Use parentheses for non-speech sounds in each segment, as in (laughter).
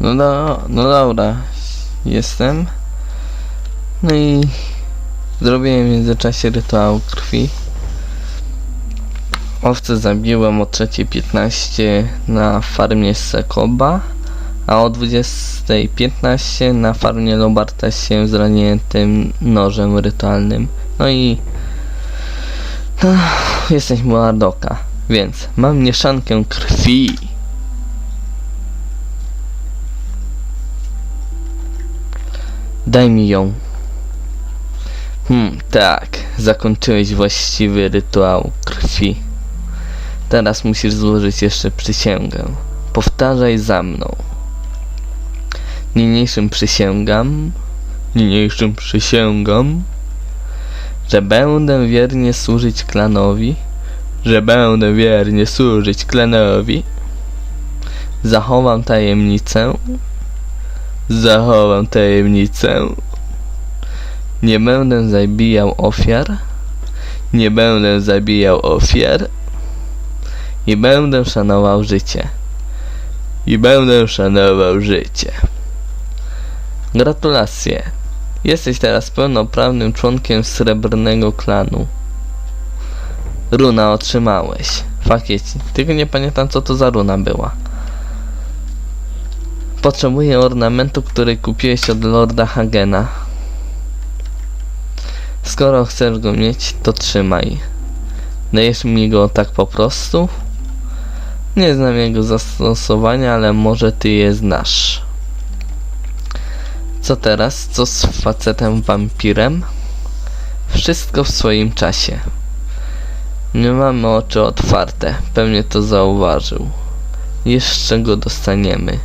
No, no, no dobra, jestem. No i zrobiłem w międzyczasie rytuał krwi. Owce zabiłem o 3.15 na farmie Sekoba, a o 20.15 na farmie Lobarta się zraniłem tym nożem rytualnym. No i no, jesteśmy Ardoka, więc mam mieszankę krwi. Daj mi ją. Hmm, tak. Zakończyłeś właściwy rytuał krwi. Teraz musisz złożyć jeszcze przysięgę. Powtarzaj za mną. Niniejszym przysięgam, niniejszym przysięgam, że będę wiernie służyć klanowi, że będę wiernie służyć klanowi, zachowam tajemnicę, zachowam tajemnicę, nie będę zabijał ofiar, nie będę zabijał ofiar i będę szanował życie. I będę szanował życie. Gratulacje. Jesteś teraz pełnoprawnym członkiem srebrnego klanu. Runa otrzymałeś. Fakieci. Tylko nie pamiętam co to za runa była. Potrzebuję ornamentu, który kupiłeś od Lorda Hagena. Skoro chcesz go mieć, to trzymaj. Dajesz mi go tak po prostu? Nie znam jego zastosowania, ale może ty je znasz. Co teraz? Co z facetem wampirem? Wszystko w swoim czasie. Nie mamy oczy otwarte, pewnie to zauważył. Jeszcze go dostaniemy.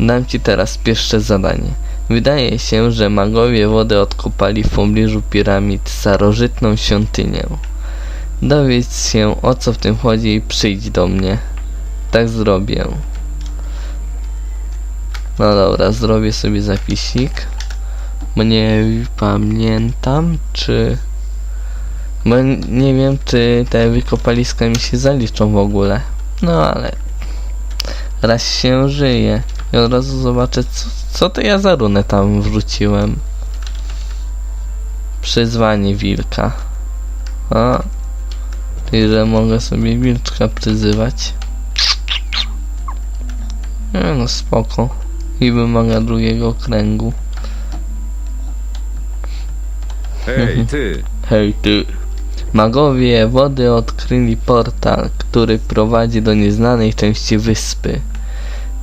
Dam ci teraz pierwsze zadanie. Wydaje się, że magowie wody odkopali w pobliżu piramid starożytną świątynię. Dowiedz się o co w tym chodzi i przyjdź do mnie. Tak zrobię. No dobra, zrobię sobie zapisik. Bo nie pamiętam, czy... Bo nie wiem, czy te wykopaliska mi się zaliczą w ogóle. No ale... Raz się żyje. I od razu zobaczę, co, co to ja za runę tam wrzuciłem. Przyzwanie wilka. A. Czyli, że mogę sobie wilczka przyzywać. Nie no, spoko. I wymaga drugiego kręgu. Hej, (laughs) ty! Hej ty. Magowie wody odkryli portal, który prowadzi do nieznanej części wyspy.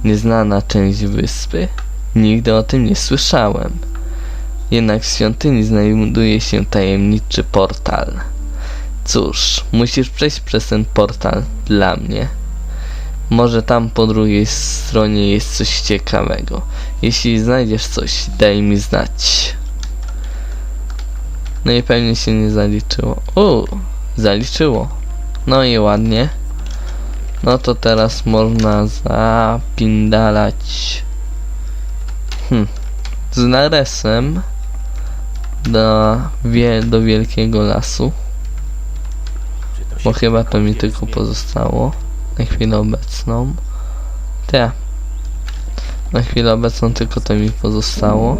Nieznana część wyspy? Nigdy o tym nie słyszałem. Jednak w świątyni znajduje się tajemniczy portal. Cóż, musisz przejść przez ten portal dla mnie. Może tam po drugiej stronie jest coś ciekawego. Jeśli znajdziesz coś, daj mi znać. No i pewnie się nie zaliczyło. O, zaliczyło. No i ładnie. No to teraz można zapindalać hm, z naresem do, wie, do wielkiego lasu. Bo chyba to mi tylko pozostało na chwilę obecną. Te. Na chwilę obecną tylko to mi pozostało.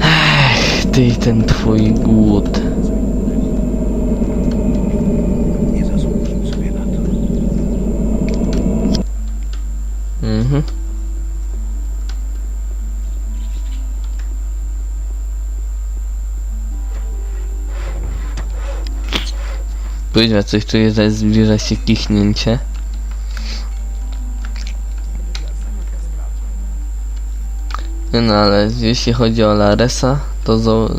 Ech, ty i ten twój głód. Nie zasłużył sobie na to. Mhm. Kuźwa, coś czuję, że zbliża się kichnięcie. No, ale jeśli chodzi o Laresa, to, zo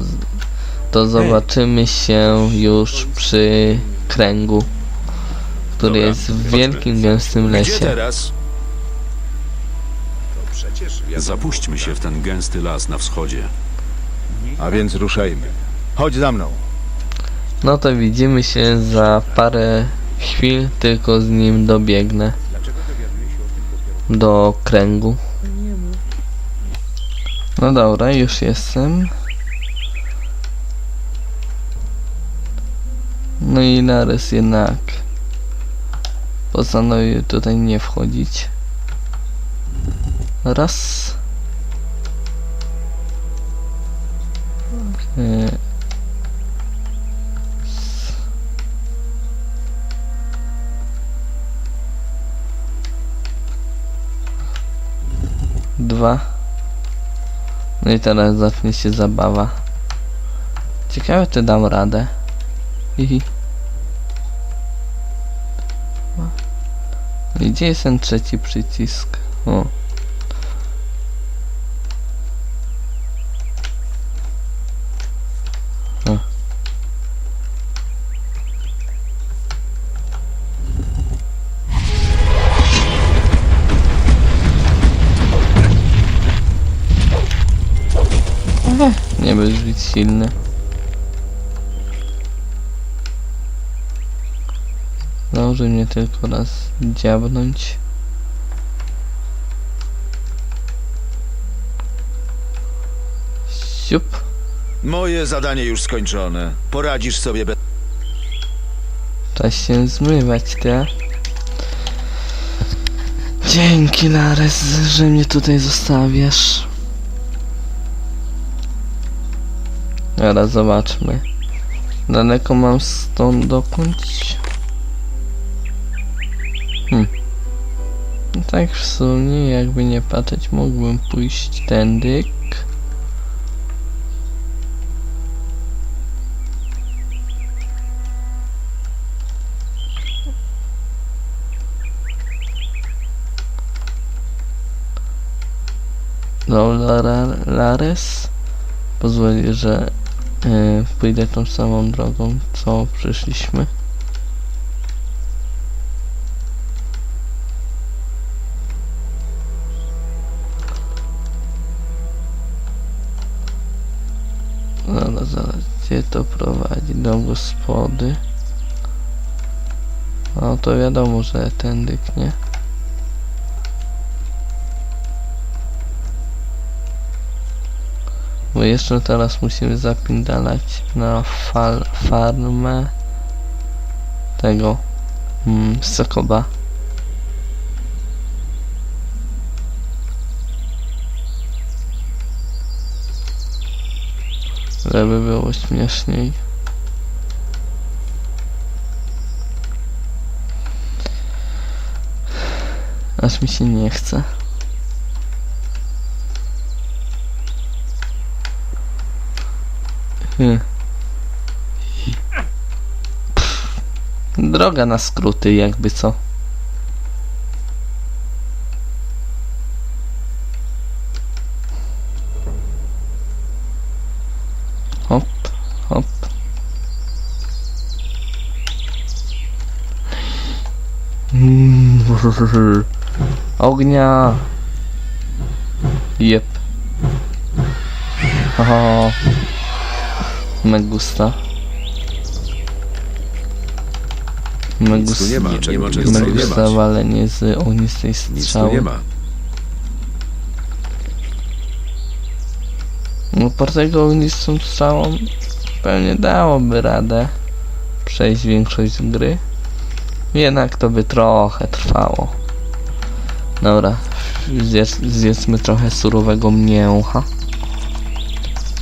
to zobaczymy się już przy kręgu, który Dobra, jest w wielkim, gęstym Gdzie lesie. teraz? Przecież ja Zapuśćmy się w ten gęsty las na wschodzie. A więc ruszajmy. Chodź za mną. No to widzimy się za parę chwil, tylko z nim dobiegnę do kręgu. No dobra, już jestem. No i narys jednak postanowił tutaj nie wchodzić. Raz. Dwa. No i teraz zacznie się zabawa. Ciekawe czy dam radę. Hihi. I gdzie jest ten trzeci przycisk? O. silny. Zdąży mnie tylko raz dziabnąć. Siup. Moje zadanie już skończone. Poradzisz sobie bez... Się zmywać, te. Dzięki, Lares, że mnie tutaj zostawiasz. Teraz zobaczmy. Daleko mam stąd dokądś? Hmm. No tak w sumie, jakby nie patrzeć, mógłbym pójść tędy. Lares pozwoli, że e, pójdę tą samą drogą, co przyszliśmy. Zaraz, zaraz, gdzie to prowadzi? Do gospody. No to wiadomo, że tędy, nie? Bo jeszcze teraz musimy zapindalać na fal farmę tego mm, Sokoba. Żeby było śmieszniej. Aż mi się nie chce. Hmm. Pff, Droga na skróty, jakby co. Hop, hop. Mm, Ognia. Jep. Haha. Me gusta. Me Nic tu nie ma, gusta, nie czego nie ma. walenie z ognistej Nic tu nie strzały. ma. No po tego ognistą strzałą pewnie dałoby radę przejść większość gry. Jednak to by trochę trwało. Dobra, zjedz, zjedzmy trochę surowego mięcha.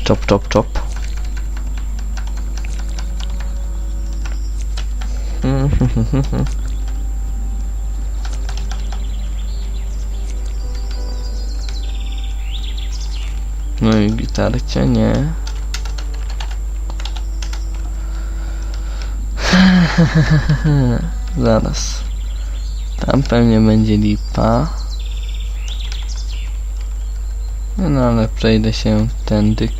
Czop, czop, czop. (laughs) No i gitarcie nie. (laughs) Zaraz. Tam pewnie będzie lipa. No ale przejdę się tędyk.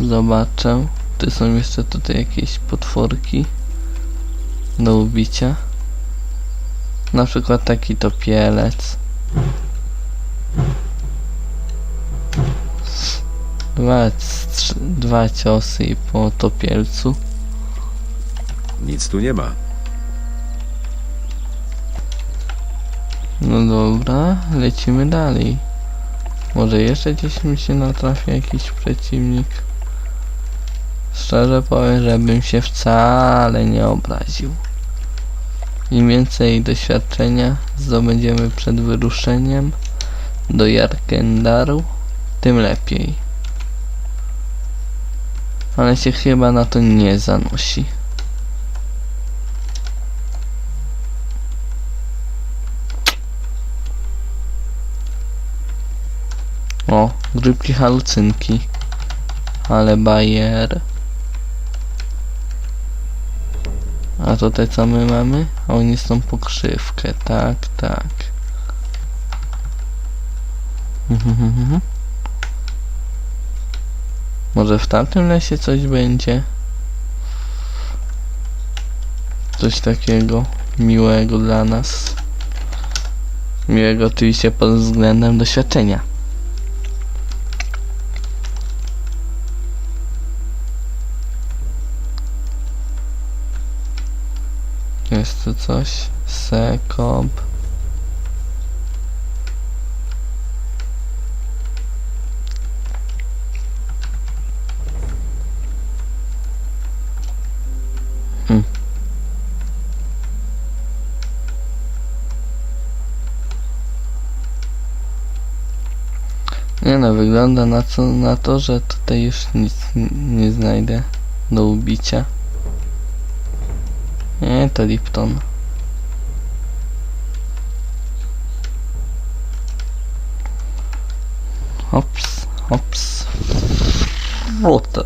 Zobaczę. Czy są jeszcze tutaj jakieś potworki do ubicia. Na przykład taki topielec. Dwa, dwa ciosy i po topielcu. Nic tu nie ma. No dobra, lecimy dalej. Może jeszcze gdzieś mi się natrafi jakiś przeciwnik. Szczerze powiem, żebym się wcale nie obraził. Im więcej doświadczenia zdobędziemy przed wyruszeniem, do Jarkendaru, tym lepiej. Ale się chyba na to nie zanosi. O, grzybki halucynki. Ale bajer. A tutaj co my mamy? A oni są pokrzywkę, tak, tak. (laughs) Może w tamtym lesie coś będzie? Coś takiego miłego dla nas. Miłego oczywiście pod względem doświadczenia. Jest tu coś? Sekob. Hmm. Nie no, wygląda na, co, na to, że tutaj już nic nie znajdę do ubicia. Nie, to Lipton. Hops, hops. Fruta.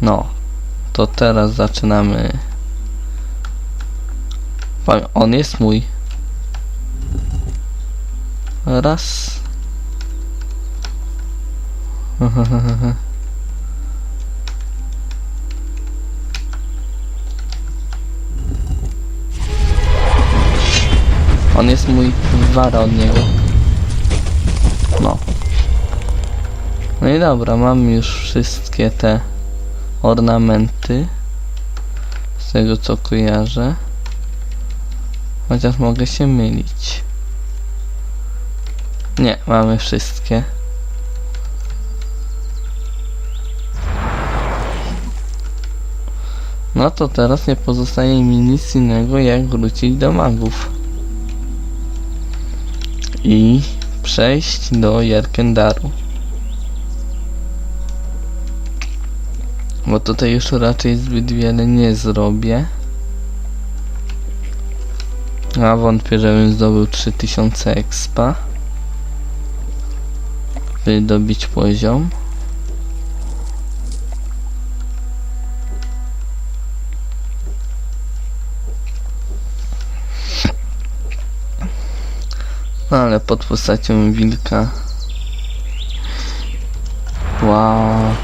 No, to teraz zaczynamy. On jest mój. Raz. (laughs) On jest mój wara od niego. No. No i dobra, mam już wszystkie te ornamenty. Z tego co kojarzę. Chociaż mogę się mylić. Nie, mamy wszystkie. No to teraz nie pozostaje mi nic innego jak wrócić do magów i przejść do Jarkendaru. Bo tutaj już raczej zbyt wiele nie zrobię. A wątpię, żebym zdobył 3000 expa. By dobić poziom. No ale pod postacią wilka. Wow.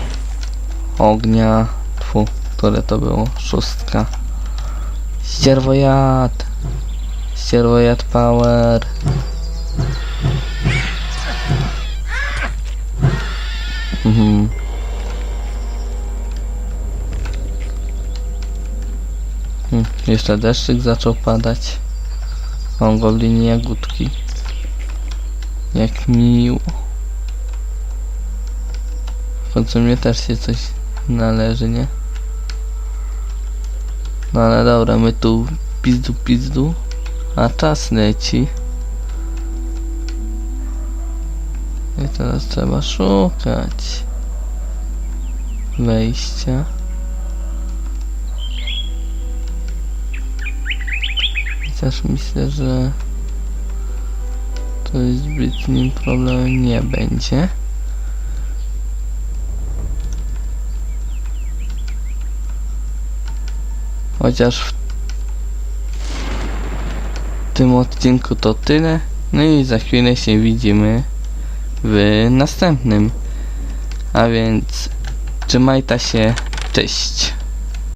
Ognia. Tfu, które to było? Szóstka. Ścierwojad. Ścierwojad power. Mhm. Hmm, jeszcze deszczyk zaczął padać. Mam go w linii jagódki. Jak miło. W mnie też się coś należy, nie? No ale dobra, my tu pizdu pizdu, a czas leci. I teraz trzeba szukać wejścia. Chociaż myślę, że to zbytnim problemem nie będzie. Chociaż w tym odcinku to tyle. No i za chwilę się widzimy w następnym. A więc trzymajta się. Cześć.